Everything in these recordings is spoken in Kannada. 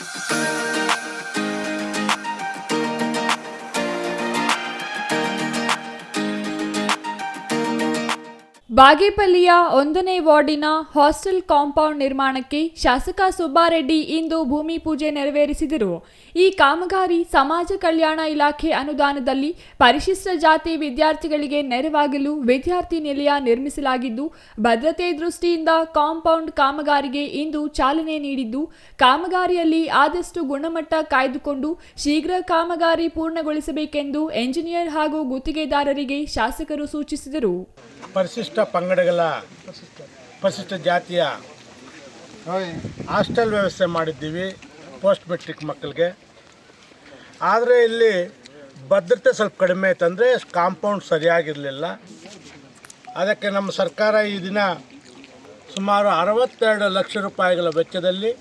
Música ಬಾಗೇಪಲ್ಲಿಯ ಒಂದನೇ ವಾರ್ಡಿನ ಹಾಸ್ಟೆಲ್ ಕಾಂಪೌಂಡ್ ನಿರ್ಮಾಣಕ್ಕೆ ಶಾಸಕ ಸುಬ್ಬಾರೆಡ್ಡಿ ಇಂದು ಭೂಮಿ ಪೂಜೆ ನೆರವೇರಿಸಿದರು. ಈ ಕಾಮಗಾರಿ ಸಮಾಜ ಕಲ್ಯಾಣ ಇಲಾಖೆ ಅನುದಾನದಲ್ಲಿ ಪರಿಶಿಷ್ಟ ಜಾತಿ ವಿದ್ಯಾರ್ಥಿಗಳಿಗೆ ನೆರವಾಗಲು ವಿದ್ಯಾರ್ಥಿ ನಿಲಯ ನಿರ್ಮಿಸಲಾಗಿದ್ದು, ಭದ್ರತೆ ದೃಷ್ಟಿಯಿಂದ ಕಾಂಪೌಂಡ್ ಕಾಮಗಾರಿಗೆ ಇಂದು ಚಾಲನೆ ನೀಡಿದ್ದು, ಕಾಮಗಾರಿಯಲ್ಲಿ ಆದಷ್ಟು ಗುಣಮಟ್ಟ ಕಾಯ್ದುಕೊಂಡು ಶೀಘ್ರ ಕಾಮಗಾರಿ ಪೂರ್ಣಗೊಳಿಸಬೇಕೆಂದು ಎಂಜಿನಿಯರ್ ಹಾಗೂ ಗುತ್ತಿಗೆದಾರರಿಗೆ ಶಾಸಕರು ಸೂಚಿಸಿದರು. ಪರಿಶಿಷ್ಟ ಪಂಗಡಗಳ ಪರಿಶಿಷ್ಟ ಜಾತಿಯ ಹಾಸ್ಟೆಲ್ ವ್ಯವಸ್ಥೆ ಮಾಡಿದ್ದೀವಿ ಪೋಸ್ಟ್ ಮೆಟ್ರಿಕ್ ಮಕ್ಕಳಿಗೆ. ಆದರೆ ಇಲ್ಲಿ ಭದ್ರತೆ ಸ್ವಲ್ಪ ಕಡಿಮೆ ಆಯ್ತಂದರೆ ಕಾಂಪೌಂಡ್ ಸರಿಯಾಗಿರಲಿಲ್ಲ. ಅದಕ್ಕೆ ನಮ್ಮ ಸರ್ಕಾರ ಈ ದಿನ ಸುಮಾರು ಅರವತ್ತೆರಡು ಲಕ್ಷ ರೂಪಾಯಿಗಳ ವೆಚ್ಚದಲ್ಲಿ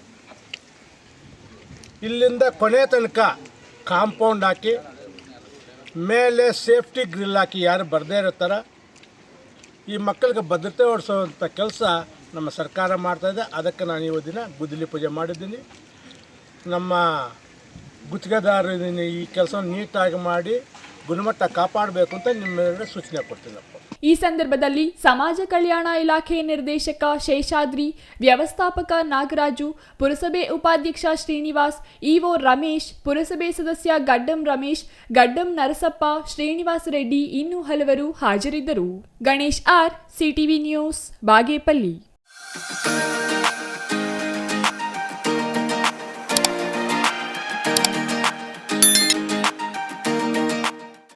ಇಲ್ಲಿಂದ ಕೊನೆ ತನಕ ಕಾಂಪೌಂಡ್ ಹಾಕಿ ಮೇಲೆ ಸೇಫ್ಟಿ ಗ್ರಿಲ್ ಹಾಕಿ ಯಾರು ಬರದೇ ಇರೋ ಥರ ಈ ಮಕ್ಕಳಿಗೆ ಭದ್ರತೆ ಓಡಿಸೋವಂಥ ಕೆಲಸ ನಮ್ಮ ಸರ್ಕಾರ ಮಾಡ್ತಾಯಿದೆ ಅದಕ್ಕೆ ನಾನು ಇವತ್ತಿನ ಗುದ್ದಲಿ ಪೂಜೆ ಮಾಡಿದ್ದೀನಿ. ನಮ್ಮ ಗುತ್ತಿಗೆದಾರರು ಈ ಕೆಲಸ ನೀಟಾಗಿ ಮಾಡಿ ಗುಣಮಟ್ಟ ಕಾಪಾಡಬೇಕು ಅಂತ ನಿಮ್ಮೆಲ್ಲರ ಸೂಚನೆ ಕೊಡ್ತೀನಪ್ಪ ಈ ಸಂದರ್ಭದಲ್ಲಿ ಸಮಾಜ ಕಲ್ಯಾಣ ಇಲಾಖೆ ನಿರ್ದೇಶಕ ಶೇಷಾದ್ರಿ, ವ್ಯವಸ್ಥಾಪಕ ನಾಗರಾಜು, ಪುರಸಭೆ ಉಪಾಧ್ಯಕ್ಷ ಶ್ರೀನಿವಾಸ್, ಇಒ ರಮೇಶ್, ಪುರಸಭೆ ಸದಸ್ಯ ಗಡ್ಡಂ ರಮೇಶ್, ಗಡ್ಡಂ ನರಸಪ್ಪ, ಶ್ರೀನಿವಾಸ ರೆಡ್ಡಿ ಇನ್ನೂ ಹಲವರು ಹಾಜರಿದ್ದರು. Ganesh R, CTV news, Bagepalli.